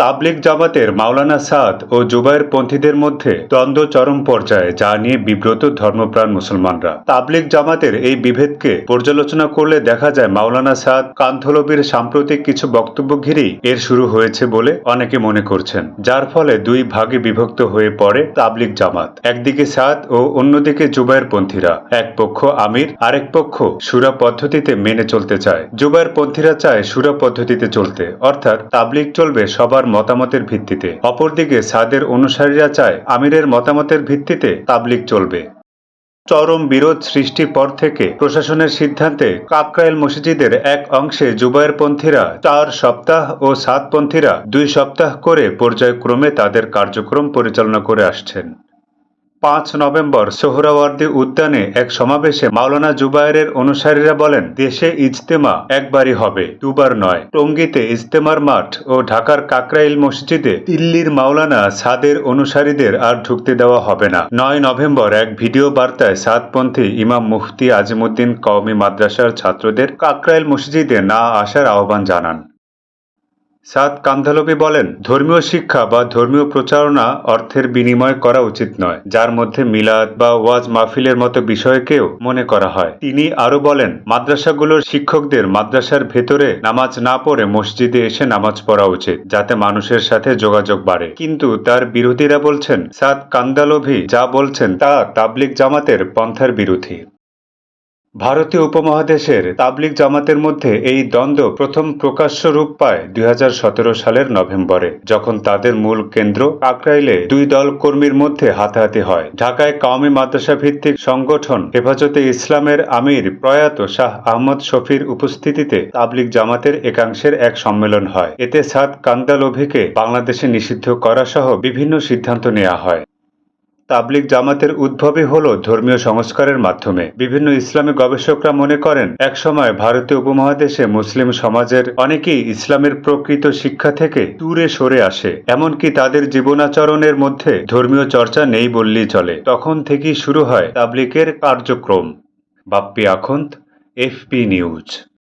তাবলিগ জামাতের মাওলানা সাদ ও জুবায়ের পন্থীদের মধ্যে দ্বন্দ্ব চরম পর্যায়ে, যা নিয়ে বিব্রত ধর্মপ্রাণ মুসলমানরা। তাবলিগ জামাতের এই বিভেদকে পর্যালোচনা করলে দেখা যায় মাওলানা সাদ কান্থলবির সাম্প্রতিক কিছু বক্তব্য ঘিরেই এর শুরু হয়েছে বলে অনেকে মনে করছেন। যার ফলে দুই ভাগে বিভক্ত হয়ে পড়ে তাবলিগ জামাত, একদিকে সাদ ও অন্যদিকে জুবায়ের পন্থীরা। এক পক্ষ আমির, আরেক পক্ষ সুরা পদ্ধতিতে মেনে চলতে চায়। জুবায়ের পন্থীরা চায় সুরা পদ্ধতিতে চলতে, অর্থাৎ তাবলিগ চলবে সবার মতামতের ভিত্তিতে। অপরদিকে সাদের অনুসারীরা চায় আমিরের মতামতের ভিত্তিতে তাবলিক চলবে। চরম বিরোধ সৃষ্টির পর থেকে প্রশাসনের সিদ্ধান্তে কাকরাইল মসজিদের এক অংশে জুবায়েরপন্থীরা চার সপ্তাহ ও সাতপন্থীরা দুই সপ্তাহ করে পর্যায়ক্রমে তাদের কার্যক্রম পরিচালনা করে আসছেন। পাঁচ নভেম্বর সোহরাওয়ার্দী উদ্যানে এক সমাবেশে মাওলানা জুবায়েরের অনুসারীরা বলেন, দেশে ইজতেমা একবারই হবে, দুবার নয়। টঙ্গীতে ইজতেমার মাঠ ও ঢাকার কাকরাইল মসজিদে দিল্লির মাওলানা সাদের অনুসারীদের আর ঢুকতে দেওয়া হবে না। নয় নভেম্বর এক ভিডিও বার্তায় সাতপন্থী ইমাম মুফতি আজিমুদ্দিন কওমি মাদ্রাসার ছাত্রদের কাকরাইল মসজিদে না আসার আহ্বান জানান। সাদ কান্ধালবি বলেন, ধর্মীয় শিক্ষা বা ধর্মীয় প্রচারণা অর্থের বিনিময় করা উচিত নয়, যার মধ্যে মিলাদ বা ওয়াজ মাহফিলের মতো বিষয়কেও মনে করা হয়। তিনি আরও বলেন, মাদ্রাসাগুলোর শিক্ষকদের মাদ্রাসার ভেতরে নামাজ না পড়ে মসজিদে এসে নামাজ পড়া উচিত, যাতে মানুষের সাথে যোগাযোগ বাড়ে। কিন্তু তার বিরোধীরা বলছেন, সাদ কান্দালভি যা বলছেন তা তাবলিগ জামাতের পন্থার বিরোধী। ভারতীয় উপমহাদেশের তাবলিগ জামাতের মধ্যে এই দ্বন্দ্ব প্রথম প্রকাশ্য রূপ পায় দুই হাজার সতেরো সালের নভেম্বরে, যখন তাদের মূল কেন্দ্র কাকরাইলে দুই দল কর্মীর মধ্যে হাতাহাতি হয়। ঢাকায় কাওমি মাদ্রাসা ভিত্তিক সংগঠন হেফাজতে ইসলামের আমির প্রয়াত শাহ আহমদ শফির উপস্থিতিতে তাবলিগ জামাতের একাংশের এক সম্মেলন হয়। এতে সাদ কান্দালোভিকে বাংলাদেশে নিষিদ্ধ করা সহ বিভিন্ন সিদ্ধান্ত নেওয়া হয়। তাবলিগ জামাতের উদ্ভবই হল ধর্মীয় সংস্কারের মাধ্যমে। বিভিন্ন ইসলামী গবেষকরা মনে করেন, একসময় ভারতীয় উপমহাদেশে মুসলিম সমাজের অনেকেই ইসলামের প্রকৃত শিক্ষা থেকে দূরে সরে আসে। এমনকি তাদের জীবনাচরণের মধ্যে ধর্মীয় চর্চা নেই বললেই চলে। তখন থেকেই শুরু হয় তাবলিগের কার্যক্রম। Bappi Akhand, FP news.